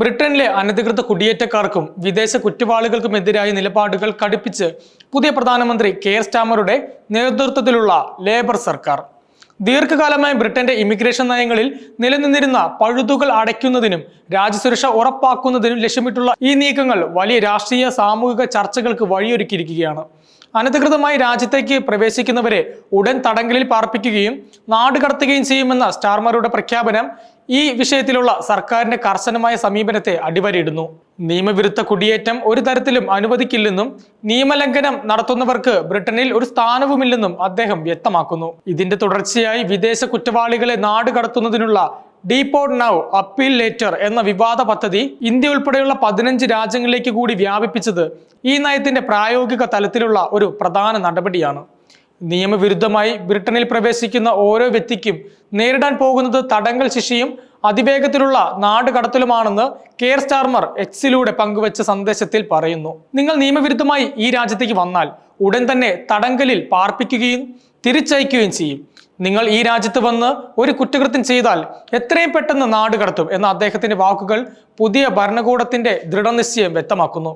ബ്രിട്ടനിലെ അനധികൃത കുടിയേറ്റക്കാർക്കും വിദേശ കുറ്റവാളികൾക്കുമെതിരായ നിലപാടുകൾ കടുപ്പിച്ച് പുതിയ പ്രധാനമന്ത്രി കെയർ സ്റ്റാമറുടെ നേതൃത്വത്തിലുള്ള ലേബർ സർക്കാർ. ദീർഘകാലമായി ബ്രിട്ടന്റെ ഇമിഗ്രേഷൻ നയങ്ങളിൽ നിലനിന്നിരുന്ന പഴുതുകൾ അടയ്ക്കുന്നതിനും രാജ്യസുരക്ഷ ഉറപ്പാക്കുന്നതിനും ലക്ഷ്യമിട്ടുള്ള ഈ നീക്കങ്ങൾ വലിയ രാഷ്ട്രീയ സാമൂഹിക ചർച്ചകൾക്ക് വഴിയൊരുക്കിയിരിക്കുകയാണ്. അനധികൃതമായി രാജ്യത്തേക്ക് പ്രവേശിക്കുന്നവരെ ഉടൻ തടങ്കലിൽ പാർപ്പിക്കുകയും നാടുകടത്തുകയും ചെയ്യുമെന്ന സ്റ്റാർമാരുടെ പ്രഖ്യാപനം ഈ വിഷയത്തിലുള്ള സർക്കാരിന്റെ കർശനമായ സമീപനത്തെ അടിവരയിടുന്നു. നിയമവിരുദ്ധ കുടിയേറ്റം ഒരു തരത്തിലും അനുവദിക്കില്ലെന്നും നിയമലംഘനം നടത്തുന്നവർക്ക് ബ്രിട്ടനിൽ ഒരു സ്ഥാനവുമില്ലെന്നും അദ്ദേഹം വ്യക്തമാക്കുന്നു. ഇതിന്റെ തുടർച്ചയായി വിദേശ കുറ്റവാളികളെ നാട് ഡീപോർട്ട് നൗ അപ്പീൽ ലേറ്റർ എന്ന വിവാദ പദ്ധതി ഇന്ത്യ ഉൾപ്പെടെയുള്ള പതിനഞ്ച് രാജ്യങ്ങളിലേക്ക് കൂടി വ്യാപിപ്പിച്ചത് ഈ നയത്തിന്റെ പ്രായോഗിക തലത്തിലുള്ള ഒരു പ്രധാന നടപടിയാണ്. നിയമവിരുദ്ധമായി ബ്രിട്ടനിൽ പ്രവേശിക്കുന്ന ഓരോ വ്യക്തിക്കും നേരിടാൻ പോകുന്നത് തടങ്കൽ ശിക്ഷയും അതിവേഗത്തിലുള്ള നാടുകടത്തലുമാണെന്ന് കെയർ സ്റ്റാർമർ എക്സിലൂടെ പങ്കുവച്ച സന്ദേശത്തിൽ പറയുന്നു. നിങ്ങൾ നിയമവിരുദ്ധമായി ഈ രാജ്യത്തേക്ക് വന്നാൽ ഉടൻ തന്നെ തടങ്കലിൽ പാർപ്പിക്കുകയും തിരിച്ചയക്കുകയും ചെയ്യും. നിങ്ങൾ ഈ രാജ്യത്ത് വന്ന് ഒരു കുറ്റകൃത്യം ചെയ്താൽ എത്രയും പെട്ടെന്ന് നാട് കടത്തും എന്ന അദ്ദേഹത്തിന്റെ വാക്കുകൾ പുതിയ ഭരണകൂടത്തിന്റെ ദൃഢനിശ്ചയം വ്യക്തമാക്കുന്നു.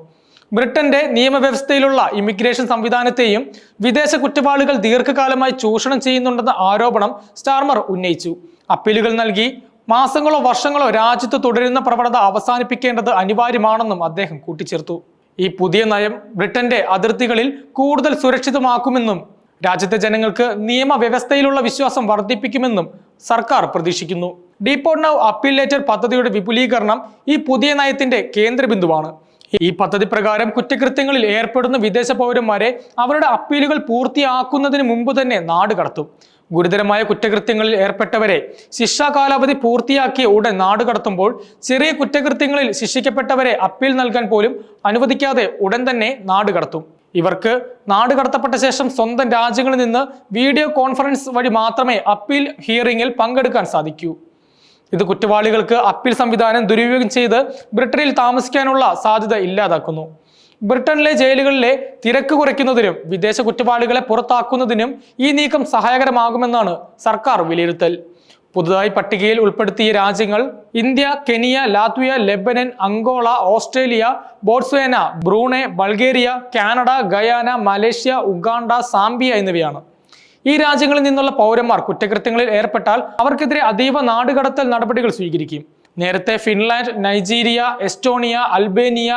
ബ്രിട്ടന്റെ നിയമവ്യവസ്ഥയിലുള്ള ഇമിഗ്രേഷൻ സംവിധാനത്തെയും വിദേശ കുറ്റവാളികൾ ദീർഘകാലമായി ചൂഷണം ചെയ്യുന്നുണ്ടെന്ന ആരോപണം സ്റ്റാർമർ ഉന്നയിച്ചു. അപ്പീലുകൾ നൽകി മാസങ്ങളോ വർഷങ്ങളോ രാജ്യത്ത് തുടരുന്ന പ്രവണത അവസാനിപ്പിക്കേണ്ടത് അനിവാര്യമാണെന്നും അദ്ദേഹം കൂട്ടിച്ചേർത്തു. ഈ പുതിയ നയം ബ്രിട്ടന്റെ അതിർത്തികളിൽ കൂടുതൽ സുരക്ഷിതമാക്കുമെന്നും രാജ്യത്തെ ജനങ്ങൾക്ക് നിയമവ്യവസ്ഥയിലുള്ള വിശ്വാസം വർദ്ധിപ്പിക്കുമെന്നും സർക്കാർ പ്രതീക്ഷിക്കുന്നു. ഡീപോർട്ട് നൗ അപ്പീൽ ലേറ്റർ പദ്ധതിയുടെ വിപുലീകരണം ഈ പുതിയ നയത്തിന്റെ കേന്ദ്രബിന്ദുവാണ്. ഈ പദ്ധതി പ്രകാരം കുറ്റകൃത്യങ്ങളിൽ ഏർപ്പെടുന്ന വിദേശ പൗരന്മാരെ അവരുടെ അപ്പീലുകൾ പൂർത്തിയാക്കുന്നതിന് മുമ്പ് തന്നെ നാട് കടത്തും. ഗുരുതരമായ കുറ്റകൃത്യങ്ങളിൽ ഏർപ്പെട്ടവരെ ശിക്ഷാ കാലാവധി പൂർത്തിയാക്കിയ ഉടൻ നാട് കടത്തുമ്പോൾ ചെറിയ കുറ്റകൃത്യങ്ങളിൽ ശിക്ഷിക്കപ്പെട്ടവരെ അപ്പീൽ നൽകാൻ പോലും അനുവദിക്കാതെ ഉടൻ തന്നെ നാട് കടത്തും. ഇവർക്ക് നാട് കടത്തപ്പെട്ട ശേഷം സ്വന്തം രാജ്യങ്ങളിൽ നിന്ന് വീഡിയോ കോൺഫറൻസ് വഴി മാത്രമേ അപ്പീൽ ഹിയറിംഗിൽ പങ്കെടുക്കാൻ സാധിക്കൂ. ഇത് കുറ്റവാളികൾക്ക് അപ്പീൽ സംവിധാനം ദുരുപയോഗം ചെയ്ത് ബ്രിട്ടനിൽ താമസിക്കാനുള്ള സാധ്യത ഇല്ലാതാക്കുന്നു. ബ്രിട്ടനിലെ ജയിലുകളിലെ തിരക്ക് കുറയ്ക്കുന്നതിനും വിദേശ കുറ്റവാളികളെ പുറത്താക്കുന്നതിനും ഈ നീക്കം സഹായകരമാകുമെന്നാണ് സർക്കാർ വിലയിരുത്തൽ. പുതുതായി പട്ടികയിൽ ഉൾപ്പെടുത്തിയ രാജ്യങ്ങൾ India Kenya Latvia Lebanon Angola Australia Botswana Brunei Bulgaria Canada Guyana Malaysia Uganda Zambia എന്നിവയാണ്. ഈ രാജ്യങ്ങളിൽ നിന്നുള്ള പൗരന്മാർ കുറ്റകൃത്യങ്ങളിൽ ഏർപ്പെട്ടാൽ അവർക്കെതിരെ അതീവ നാടുകടത്തൽ നടപടികൾ സ്വീകരിക്കും. നേരത്തെ Finland Nigeria Estonia Albania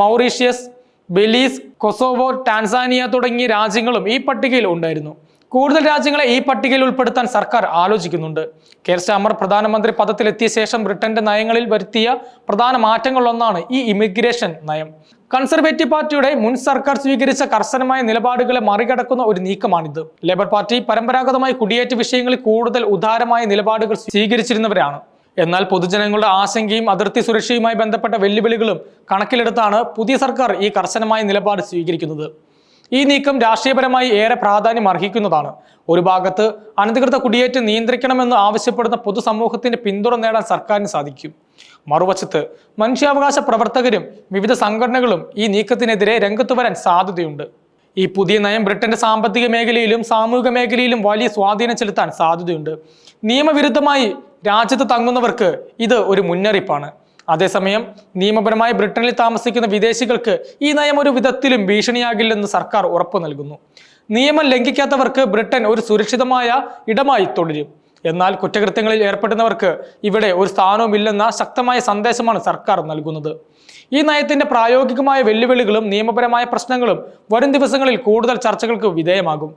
Mauritius Belize Kosovo Tanzania തുടങ്ങിയ രാജ്യങ്ങളും ഈ പട്ടികയിൽ ഉണ്ടായിരുന്നു. കൂടുതൽ രാജ്യങ്ങളെ ഈ പട്ടികയിൽ ഉൾപ്പെടുത്താൻ സർക്കാർ ആലോചിക്കുന്നുണ്ട്. കെയർ സ്റ്റാമർ പ്രധാനമന്ത്രി പദത്തിലെത്തിയ ശേഷം ബ്രിട്ടന്റെ നയങ്ങളിൽ വരുത്തിയ പ്രധാന മാറ്റങ്ങളിലൊന്നാണ് ഈ ഇമിഗ്രേഷൻ നയം. കൺസർവേറ്റീവ് പാർട്ടിയുടെ മുൻ സർക്കാർ സ്വീകരിച്ച കർശനമായ നിലപാടുകളെ മറികടക്കുന്ന ഒരു നീക്കമാണിത്. ലേബർ പാർട്ടി പരമ്പരാഗതമായി കുടിയേറ്റ വിഷയങ്ങളിൽ കൂടുതൽ ഉദാരമായ നിലപാടുകൾ സ്വീകരിച്ചിരുന്നവരാണ്. എന്നാൽ പൊതുജനങ്ങളുടെ ആശങ്കയും അതിർത്തി സുരക്ഷയുമായി ബന്ധപ്പെട്ട വെല്ലുവിളികളും കണക്കിലെടുത്താണ് പുതിയ സർക്കാർ ഈ കർശനമായ നിലപാട് സ്വീകരിക്കുന്നത്. ഈ നീക്കം രാഷ്ട്രീയപരമായി ഏറെ പ്രാധാന്യം അർഹിക്കുന്നതാണ്. ഒരു ഭാഗത്ത് അനധികൃത കുടിയേറ്റം നിയന്ത്രിക്കണമെന്ന് ആവശ്യപ്പെടുന്ന പൊതുസമൂഹത്തിന്റെ പിന്തുണ നേടാൻ സർക്കാരിന് സാധിക്കും. മറുവശത്ത് മനുഷ്യാവകാശ പ്രവർത്തകരും വിവിധ സംഘടനകളും ഈ നീക്കത്തിനെതിരെ രംഗത്ത് വരാൻ സാധ്യതയുണ്ട്. ഈ പുതിയ നയം ബ്രിട്ടന്റെ സാമ്പത്തിക മേഖലയിലും സാമൂഹിക മേഖലയിലും വലിയ സ്വാധീനം ചെലുത്താൻ സാധ്യതയുണ്ട്. നിയമവിരുദ്ധമായി രാജ്യത്ത് തങ്ങുന്നവർക്ക് ഇത് ഒരു മുന്നറിയിപ്പാണ്. അതേസമയം നിയമപരമായി ബ്രിട്ടനിൽ താമസിക്കുന്ന വിദേശികൾക്ക് ഈ നയം ഒരു വിധത്തിലും ഭീഷണിയാകില്ലെന്ന് സർക്കാർ ഉറപ്പു നൽകുന്നു. നിയമം ലംഘിക്കാത്തവർക്ക് ബ്രിട്ടൻ ഒരു സുരക്ഷിതമായ ഇടമായി തുടരും. എന്നാൽ കുറ്റകൃത്യങ്ങളിൽ ഏർപ്പെടുന്നവർക്ക് ഇവിടെ ഒരു സ്ഥാനവുമില്ലെന്ന ശക്തമായ സന്ദേശമാണ് സർക്കാർ നൽകുന്നത്. ഈ നയത്തിന്റെ പ്രായോഗികമായ വെല്ലുവിളികളും നിയമപരമായ പ്രശ്നങ്ങളും വരും ദിവസങ്ങളിൽ കൂടുതൽ ചർച്ചകൾക്ക് വിധേയമാകും.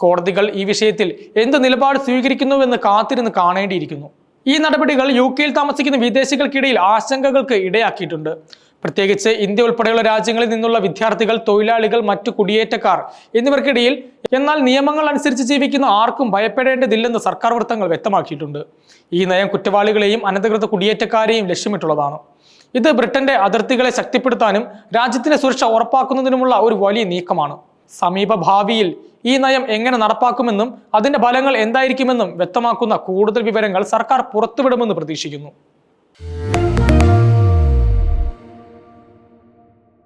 കോടതികൾ ഈ വിഷയത്തിൽ എന്ത് നിലപാട് സ്വീകരിക്കുന്നുവെന്ന് കാത്തിരുന്ന് കാണേണ്ടിയിരിക്കുന്നു. ഈ നടപടികൾ യു കെയിൽ താമസിക്കുന്ന വിദേശികൾക്കിടയിൽ ആശങ്കകൾക്ക് ഇടയാക്കിയിട്ടുണ്ട്. പ്രത്യേകിച്ച് ഇന്ത്യ ഉൾപ്പെടെയുള്ള രാജ്യങ്ങളിൽ നിന്നുള്ള വിദ്യാർത്ഥികൾ തൊഴിലാളികൾ മറ്റു കുടിയേറ്റക്കാർ എന്നിവർക്കിടയിൽ എന്നാൽ നിയമങ്ങൾ അനുസരിച്ച് ജീവിക്കുന്ന ആർക്കും ഭയപ്പെടേണ്ടതില്ലെന്ന് സർക്കാർ വൃത്തങ്ങൾ വ്യക്തമാക്കിയിട്ടുണ്ട്. ഈ നയം കുറ്റവാളികളെയും അനധികൃത കുടിയേറ്റക്കാരെയും ലക്ഷ്യമിട്ടുള്ളതാണ്. ഇത് ബ്രിട്ടന്റെ അതിർത്തികളെ ശക്തിപ്പെടുത്താനും രാജ്യത്തിന്റെ സുരക്ഷ ഉറപ്പാക്കുന്നതിനുമുള്ള ഒരു വലിയ നീക്കമാണ്. സമീപ ഭാവിയിൽ ഈ നയം എങ്ങനെ നടപ്പാക്കുമെന്നും അതിന്റെ ഫലങ്ങൾ എന്തായിരിക്കുമെന്നും വ്യക്തമാക്കുന്ന കൂടുതൽ വിവരങ്ങൾ സർക്കാർ പുറത്തുവിടുമെന്ന് പ്രതീക്ഷിക്കുന്നു.